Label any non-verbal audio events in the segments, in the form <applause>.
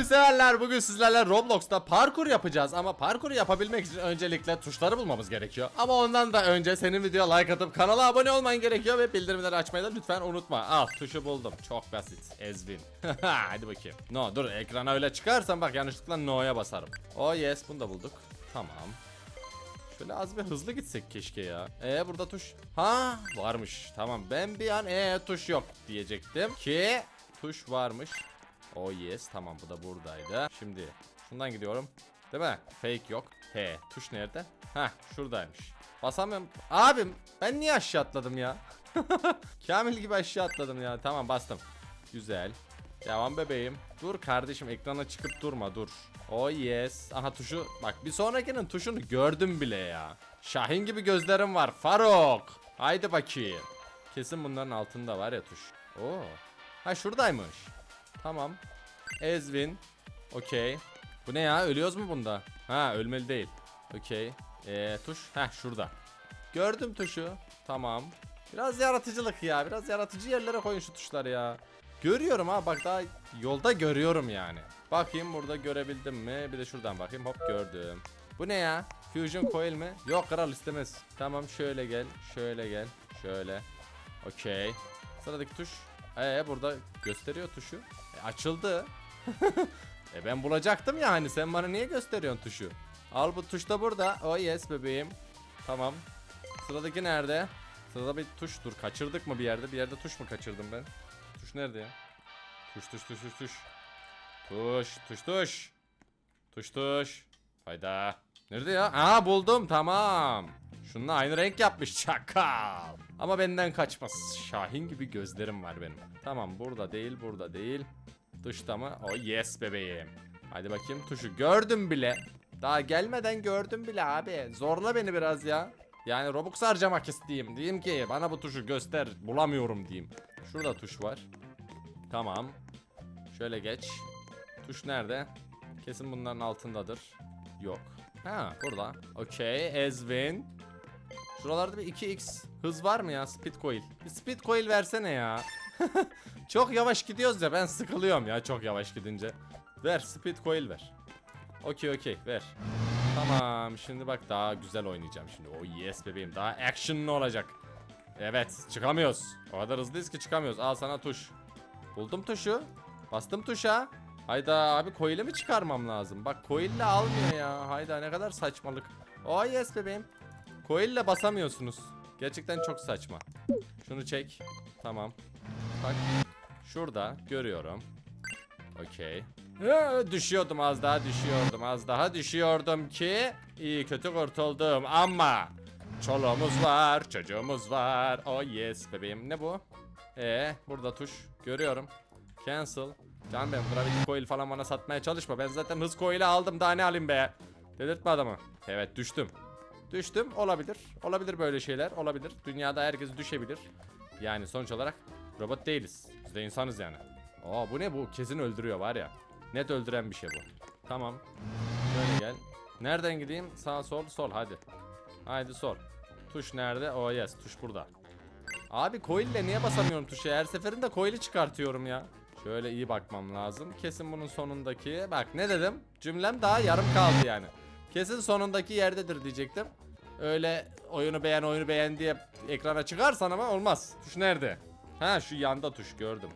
oyun severler bugün sizlerle Roblox'ta parkur yapacağız ama parkuru yapabilmek için öncelikle tuşları bulmamız gerekiyor. Ama ondan da önce senin videoya like atıp kanala abone olman gerekiyor ve bildirimleri açmayı da lütfen unutma. Al tuşu buldum. Çok basit. Ezvin. <laughs> Hadi bakayım. No dur ekrana öyle çıkarsan bak yanlışlıkla no'ya basarım. Oh yes bunu da bulduk. Tamam. Şöyle az bir hızlı gitsek keşke ya. Ee burada tuş. Ha varmış. Tamam ben bir an ee tuş yok diyecektim ki tuş varmış. Oh yes tamam bu da buradaydı. Şimdi şundan gidiyorum. Değil mi? Fake yok. He tuş nerede? Ha şuradaymış. Basamıyorum. Abim ben niye aşağı atladım ya? <laughs> Kamil gibi aşağı atladım ya. Tamam bastım. Güzel. Devam bebeğim. Dur kardeşim ekrana çıkıp durma dur. Oh yes. Aha tuşu bak bir sonrakinin tuşunu gördüm bile ya. Şahin gibi gözlerim var Faruk. Haydi bakayım. Kesin bunların altında var ya tuş. Oo. Ha şuradaymış. Tamam. Ezvin. Okey. Bu ne ya? Ölüyoruz mu bunda? Ha ölmeli değil. Okey. Ee, tuş. Ha şurada. Gördüm tuşu. Tamam. Biraz yaratıcılık ya. Biraz yaratıcı yerlere koyun şu tuşları ya. Görüyorum ha bak daha yolda görüyorum yani. Bakayım burada görebildim mi? Bir de şuradan bakayım. Hop gördüm. Bu ne ya? Fusion coil mi? Yok kral istemez. Tamam şöyle gel. Şöyle gel. Şöyle. Okey. Sıradaki tuş. Ee burada gösteriyor tuşu. Açıldı. <laughs> e ben bulacaktım ya hani sen bana niye gösteriyorsun tuşu? Al bu tuş da burada. Oh yes bebeğim. Tamam. Sıradaki nerede? Sırada bir tuş dur. Kaçırdık mı bir yerde? Bir yerde tuş mu kaçırdım ben? Tuş nerede ya? Tuş tuş tuş tuş tuş. Tuş tuş tuş. Tuş tuş. Hayda. Nerede ya? Aa buldum tamam. Şununla aynı renk yapmış çakal. Ama benden kaçmaz. Şahin gibi gözlerim var benim. Tamam burada değil burada değil. Tuşta mı? Oh yes bebeğim. Hadi bakayım tuşu gördüm bile. Daha gelmeden gördüm bile abi. Zorla beni biraz ya. Yani Robux harcamak isteyeyim. Diyeyim ki bana bu tuşu göster. Bulamıyorum diyeyim. Şurada tuş var. Tamam. Şöyle geç. Tuş nerede? Kesin bunların altındadır. Yok. Ha burada. Okey. Ezvin. Şuralarda bir 2x hız var mı ya? Speed coil. Bir speed coil versene ya. <laughs> çok yavaş gidiyoruz ya ben sıkılıyorum ya çok yavaş gidince. Ver speed coil ver. Okey okey ver. Tamam şimdi bak daha güzel oynayacağım şimdi. Oh yes bebeğim daha actionlı olacak. Evet çıkamıyoruz. O kadar hızlıyız ki çıkamıyoruz. Al sana tuş. Buldum tuşu. Bastım tuşa. Hayda abi coil'i mi çıkarmam lazım? Bak coil'le almıyor ya. Hayda ne kadar saçmalık. Oh yes bebeğim. Coil'le basamıyorsunuz. Gerçekten çok saçma. Şunu çek. Tamam. Bak. Şurada görüyorum. Okey. Ee, Düşüyordum az daha düşüyordum az daha düşüyordum ki iyi kötü kurtuldum ama çoluğumuz var çocuğumuz var oh yes bebeğim ne bu? Ee burada tuş görüyorum cancel Can ben gravity coil falan bana satmaya çalışma ben zaten hız coil'i aldım daha ne alayım be Delirtme adamı evet düştüm Düştüm olabilir olabilir böyle şeyler olabilir dünyada herkes düşebilir Yani sonuç olarak robot değiliz biz de insanız yani Aa bu ne bu kesin öldürüyor var ya Net öldüren bir şey bu. Tamam. Şöyle gel. Nereden gideyim? Sağ sol sol hadi. Haydi sol. Tuş nerede? Oh yes tuş burada. Abi coil ile niye basamıyorum tuşa? Her seferinde coil'i çıkartıyorum ya. Şöyle iyi bakmam lazım. Kesin bunun sonundaki. Bak ne dedim? Cümlem daha yarım kaldı yani. Kesin sonundaki yerdedir diyecektim. Öyle oyunu beğen oyunu beğen diye ekrana çıkarsan ama olmaz. Tuş nerede? Ha şu yanda tuş gördüm.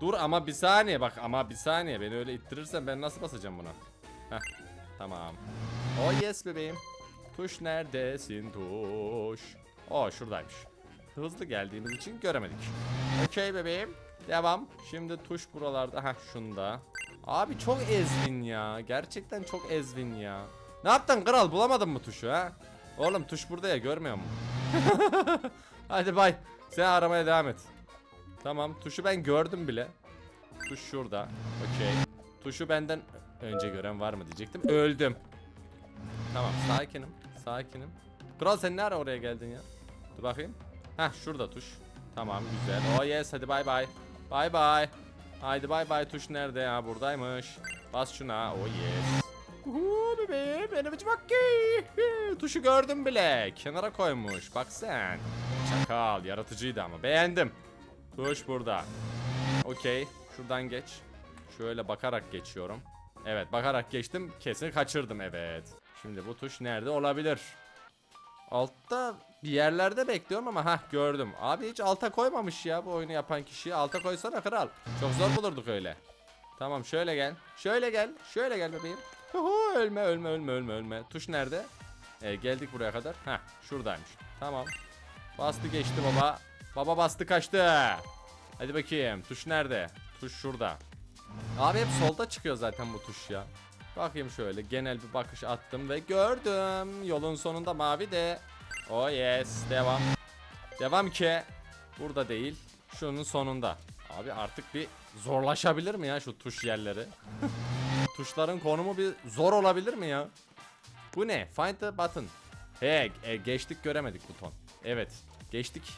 Dur ama bir saniye bak ama bir saniye beni öyle ittirirsen ben nasıl basacağım buna? Heh tamam. Oh yes bebeğim. Tuş neredesin tuş? Oh şuradaymış. Hızlı geldiğimiz için göremedik. Okey bebeğim. Devam. Şimdi tuş buralarda. Heh şunda. Abi çok ezvin ya. Gerçekten çok ezvin ya. Ne yaptın kral bulamadın mı tuşu ha? Oğlum tuş burada ya görmüyor musun? <laughs> Hadi bay. Sen aramaya devam et. Tamam tuşu ben gördüm bile. Tuş şurada. Okey. Tuşu benden önce gören var mı diyecektim. Öldüm. Tamam sakinim. Sakinim. Kral sen ne ara oraya geldin ya? Dur bakayım. Heh şurada tuş. Tamam güzel. Oh yes hadi bay bay. Bay bay. Haydi bay bay tuş nerede ya buradaymış. Bas şuna. Oh yes. Benim bak. Tuşu gördüm bile. Kenara koymuş. Bak sen. Çakal yaratıcıydı ama beğendim. Tuş burada. Okey. Şuradan geç. Şöyle bakarak geçiyorum. Evet bakarak geçtim. Kesin kaçırdım evet. Şimdi bu tuş nerede olabilir? Altta bir yerlerde bekliyorum ama ha gördüm. Abi hiç alta koymamış ya bu oyunu yapan kişiyi. Alta koysana kral. Çok zor bulurduk öyle. Tamam şöyle gel. Şöyle gel. Şöyle gel bebeğim. Ölme ölme ölme ölme ölme. Tuş nerede? Ee, geldik buraya kadar. Ha şuradaymış. Tamam. Bastı geçti baba. Baba bastı kaçtı. Hadi bakayım. Tuş nerede? Tuş şurada. Abi hep solda çıkıyor zaten bu tuş ya. Bakayım şöyle genel bir bakış attım ve gördüm. Yolun sonunda mavi de. Oh yes. Devam. Devam ki. Burada değil. Şunun sonunda. Abi artık bir zorlaşabilir mi ya şu tuş yerleri? <laughs> Tuşların konumu bir zor olabilir mi ya? Bu ne? Find the button. He, e, geçtik göremedik buton. Evet, geçtik.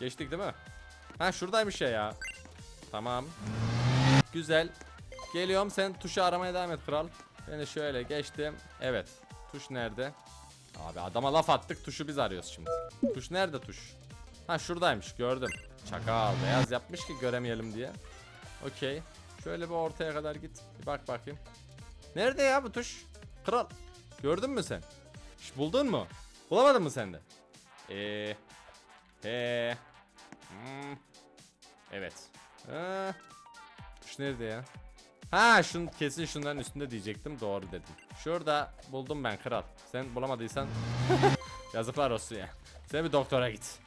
Geçtik değil mi? Ha şuradaymış ya ya. Tamam. Güzel. Geliyorum sen tuşu aramaya devam et kral. Ben de şöyle geçtim. Evet. Tuş nerede? Abi adama laf attık tuşu biz arıyoruz şimdi. Tuş nerede tuş? Ha şuradaymış gördüm. Çakal beyaz yapmış ki göremeyelim diye. Okey. Şöyle bir ortaya kadar git. Bir bak bakayım. Nerede ya bu tuş? Kral. Gördün mü sen? Şş, buldun mu? Bulamadın mı sen de? Eee. He. Hmm. Evet. Ee, tuş nerede ya? Ha şun kesin şunların üstünde diyecektim doğru dedim. Şurada buldum ben kral. Sen bulamadıysan <laughs> yazıklar olsun ya. Sen bir doktora git.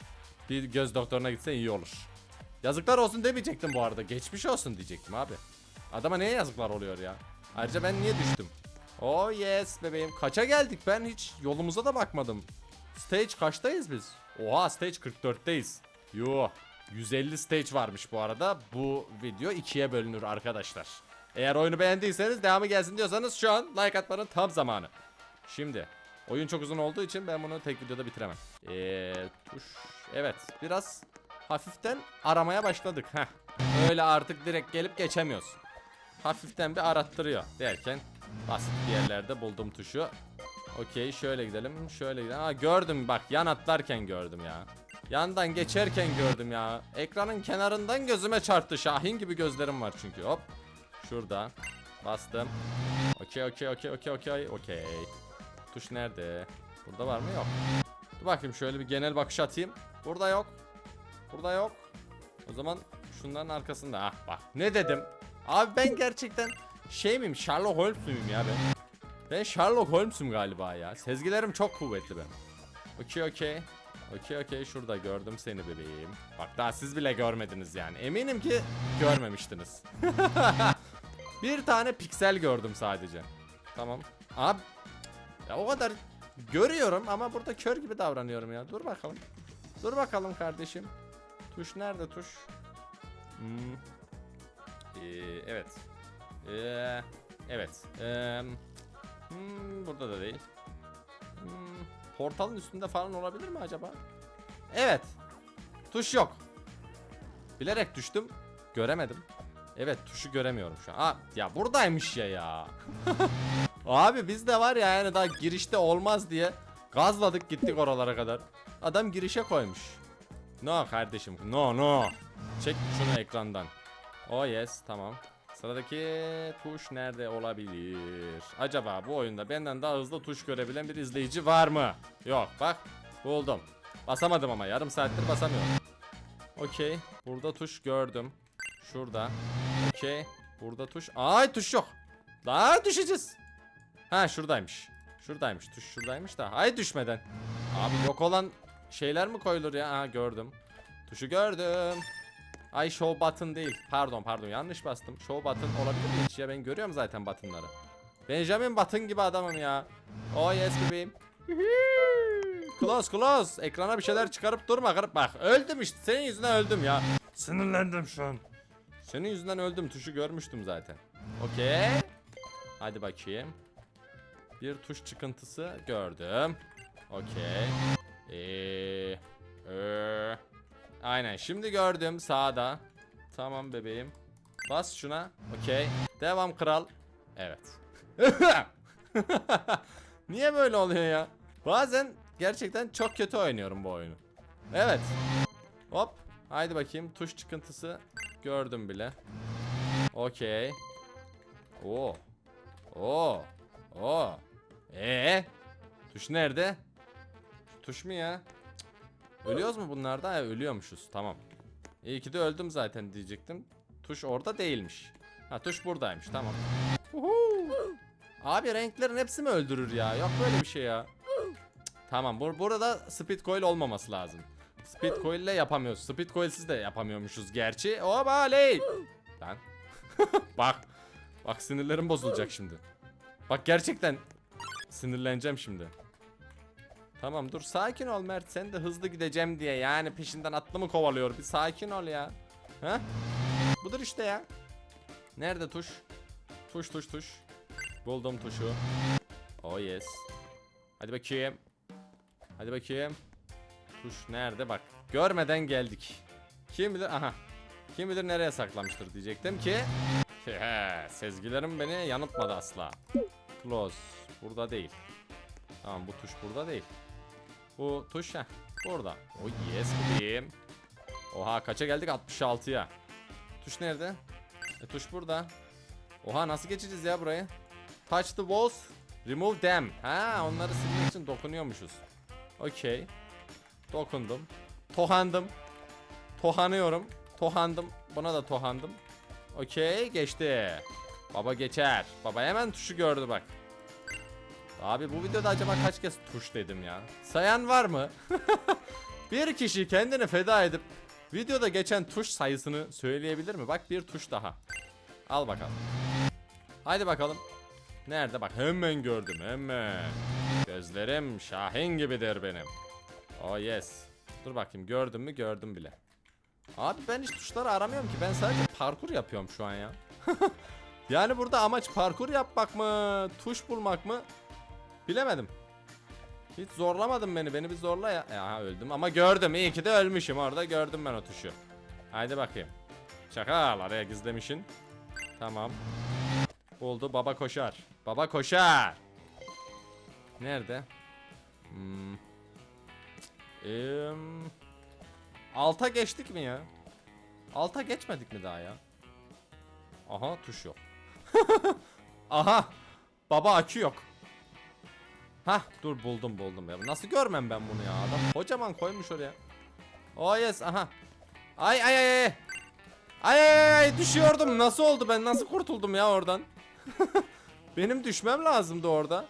Bir göz doktoruna gitsen iyi olur. Yazıklar olsun demeyecektim bu arada. Geçmiş olsun diyecektim abi. Adama neye yazıklar oluyor ya? Ayrıca ben niye düştüm? Oh yes bebeğim. Kaça geldik? Ben hiç yolumuza da bakmadım. Stage kaçtayız biz? Oha stage 44'teyiz. Yo. 150 stage varmış bu arada. Bu video ikiye bölünür arkadaşlar. Eğer oyunu beğendiyseniz devamı gelsin diyorsanız şu an like atmanın tam zamanı. Şimdi oyun çok uzun olduğu için ben bunu tek videoda bitiremem. Eee tuş evet biraz hafiften aramaya başladık. Heh. Öyle artık direkt gelip geçemiyoruz. Hafiften bir arattırıyor derken basit bir yerlerde buldum tuşu. Okey şöyle gidelim şöyle gidelim. Aa gördüm bak yan atlarken gördüm ya. Yandan geçerken gördüm ya. Ekranın kenarından gözüme çarptı. Şahin gibi gözlerim var çünkü. Hop. Şurada. Bastım. Okey okey okey okey okey okey. Tuş nerede? Burada var mı? Yok. Dur bakayım şöyle bir genel bakış atayım. Burada yok. Burada yok. O zaman şunların arkasında. Ah bak. Ne dedim? Abi ben gerçekten şey miyim? Sherlock Holmes muyum ya ben? Ben Sherlock Holmes'um galiba ya. Sezgilerim çok kuvvetli benim. Okey okey. Okey okey şurada gördüm seni bebeğim. Bak daha siz bile görmediniz yani. Eminim ki görmemiştiniz. <laughs> Bir tane piksel gördüm sadece. Tamam. Abi ya o kadar görüyorum ama burada kör gibi davranıyorum ya. Dur bakalım. Dur bakalım kardeşim. Tuş nerede tuş? Hmm. Ee, evet. Ee, evet. Ee, hmm, burada da değil. Hmm, portalın üstünde falan olabilir mi acaba? Evet. Tuş yok. Bilerek düştüm. Göremedim. Evet tuşu göremiyorum şu an. Aa, ya buradaymış ya ya. <laughs> Abi biz de var ya yani daha girişte olmaz diye gazladık gittik oralara kadar. Adam girişe koymuş. No kardeşim no no. Çek şunu ekrandan. Oh yes tamam. Sıradaki tuş nerede olabilir? Acaba bu oyunda benden daha hızlı tuş görebilen bir izleyici var mı? Yok bak buldum. Basamadım ama yarım saattir basamıyorum. Okey. Burada tuş gördüm. Şurada. Okey. Burada tuş. Ay tuş yok. Daha düşeceğiz. Ha şuradaymış. Şuradaymış. Tuş şuradaymış da. Ay düşmeden. Abi yok olan şeyler mi koyulur ya? Ha gördüm. Tuşu gördüm. Ay show button değil. Pardon pardon yanlış bastım. Show button olabilir mi hiç ya? Ben görüyorum zaten buttonları. Benjamin Button gibi adamım ya. Oh yes bebeğim. Close close. Ekrana bir şeyler çıkarıp durma. Kırıp bak öldüm işte. Senin yüzünden öldüm ya. Sinirlendim şu an. Senin yüzünden öldüm. Tuşu görmüştüm zaten. Okey. Hadi bakayım. Bir tuş çıkıntısı gördüm. Okey. Eee. Ee, aynen şimdi gördüm sağda. Tamam bebeğim. Bas şuna. Okey. Devam kral. Evet. <laughs> Niye böyle oluyor ya? Bazen gerçekten çok kötü oynuyorum bu oyunu. Evet. Hop. Haydi bakayım tuş çıkıntısı gördüm bile. Okey. Oo. Oo. Oo. Ee? Tuş nerede? Tuş mu ya? Cık. Ölüyoruz mu bunlarda? Ha, ölüyormuşuz. Tamam. İyi ki de öldüm zaten diyecektim. Tuş orada değilmiş. Ha tuş buradaymış. Tamam. Abi renklerin hepsi mi öldürür ya? Yok böyle bir şey ya. Tamam. Bu, burada speed coil olmaması lazım. Speed coil ile yapamıyoruz. Speed coil'siz de yapamıyormuşuz gerçi. Oba ley. Lan. <laughs> Bak. Bak sinirlerim bozulacak şimdi. Bak gerçekten sinirleneceğim şimdi. Tamam dur sakin ol Mert sen de hızlı gideceğim diye yani peşinden atlımı kovalıyor. Bir sakin ol ya. Ha? Budur işte ya. Nerede tuş? Tuş tuş tuş. Buldum tuşu. Oh yes. Hadi bakayım. Hadi bakayım. Tuş nerede bak. Görmeden geldik. Kim bilir aha. Kim bilir nereye saklamıştır diyecektim ki. He, sezgilerim beni yanıltmadı asla. Close. Burada değil. Tamam bu tuş burada değil. Bu tuş heh, burada. Oh yes bebeğim. Oha kaça geldik 66'ya. Tuş nerede? E tuş burada. Oha nasıl geçeceğiz ya burayı? Touch the walls. Remove them. Ha onları silmek için dokunuyormuşuz. Okey. Dokundum. Tohandım. Tohanıyorum. Tohandım. Buna da tohandım. Okey geçti. Baba geçer. Baba hemen tuşu gördü bak. Abi bu videoda acaba kaç kez tuş dedim ya? Sayan var mı? <laughs> bir kişi kendini feda edip videoda geçen tuş sayısını söyleyebilir mi? Bak bir tuş daha. Al bakalım. Haydi bakalım. Nerede bak hemen gördüm hemen. Gözlerim şahin gibidir benim. Oh yes. Dur bakayım gördüm mü gördüm bile. Abi ben hiç tuşları aramıyorum ki ben sadece parkur yapıyorum şu an ya. <laughs> yani burada amaç parkur yapmak mı tuş bulmak mı bilemedim. Hiç zorlamadın beni beni bir zorla ya. Aha öldüm ama gördüm iyi ki de ölmüşüm orada gördüm ben o tuşu. Haydi bakayım. Şakal araya gizlemişin. Tamam. Oldu baba koşar. Baba koşar. Nerede? Hmm. Alta geçtik mi ya? Alta geçmedik mi daha ya? Aha tuş yok. <laughs> Aha. Baba akü yok. Hah dur buldum buldum ya. Nasıl görmem ben bunu ya? Adam kocaman koymuş oraya. Oh yes aha. Ay ay ay ay. Ay ay ay düşüyordum. Nasıl oldu ben nasıl kurtuldum ya oradan? <laughs> Benim düşmem lazımdı orada.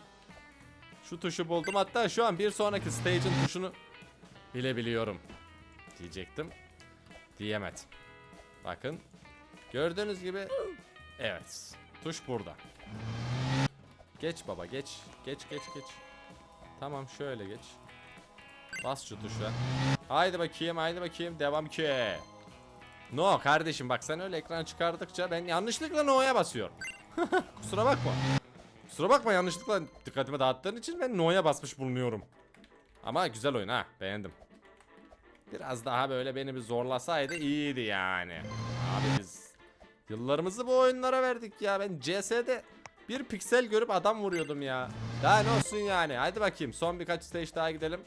Şu tuşu buldum. Hatta şu an bir sonraki stage'in tuşunu bilebiliyorum. Diyecektim. Diyemedim. Bakın. Gördüğünüz gibi evet. Tuş burada. Geç baba geç. Geç geç geç. Tamam şöyle geç. Bas şu tuşa. Haydi bakayım haydi bakayım devam ki. No kardeşim bak sen öyle ekran çıkardıkça ben yanlışlıkla no'ya basıyorum. <laughs> Kusura bakma. Kusura bakma yanlışlıkla dikkatimi dağıttığın için ben no'ya basmış bulunuyorum. Ama güzel oyun ha beğendim. Biraz daha böyle beni bir zorlasaydı iyiydi yani. Abi biz yıllarımızı bu oyunlara verdik ya. Ben CS'de bir piksel görüp adam vuruyordum ya. Daha ne olsun yani. Hadi bakayım son birkaç stage daha gidelim.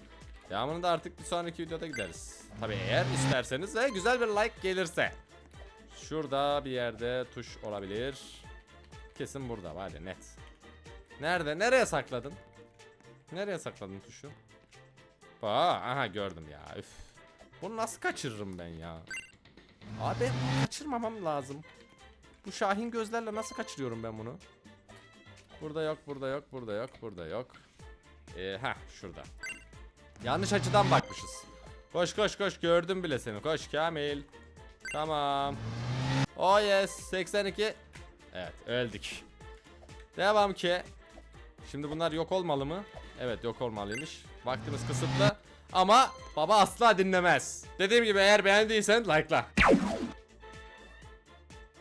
Devamını da artık bir sonraki videoda gideriz. Tabi eğer isterseniz ve güzel bir like gelirse. Şurada bir yerde tuş olabilir. Kesin burada var net. Nerede? Nereye sakladın? Nereye sakladın tuşu? Aa, aha gördüm ya. Üf. Bunu nasıl kaçırırım ben ya? Abi kaçırmamam lazım. Bu şahin gözlerle nasıl kaçırıyorum ben bunu? Burada yok, burada yok, burada yok, burada yok. Ee, ha şurada. Yanlış açıdan bakmışız. Koş koş koş gördüm bile seni. Koş Kamil. Tamam. Oh yes 82. Evet öldük. Devam ki. Şimdi bunlar yok olmalı mı? Evet yok olmalıymış. Vaktimiz kısıtlı. Ama baba asla dinlemez. Dediğim gibi eğer beğendiysen like'la.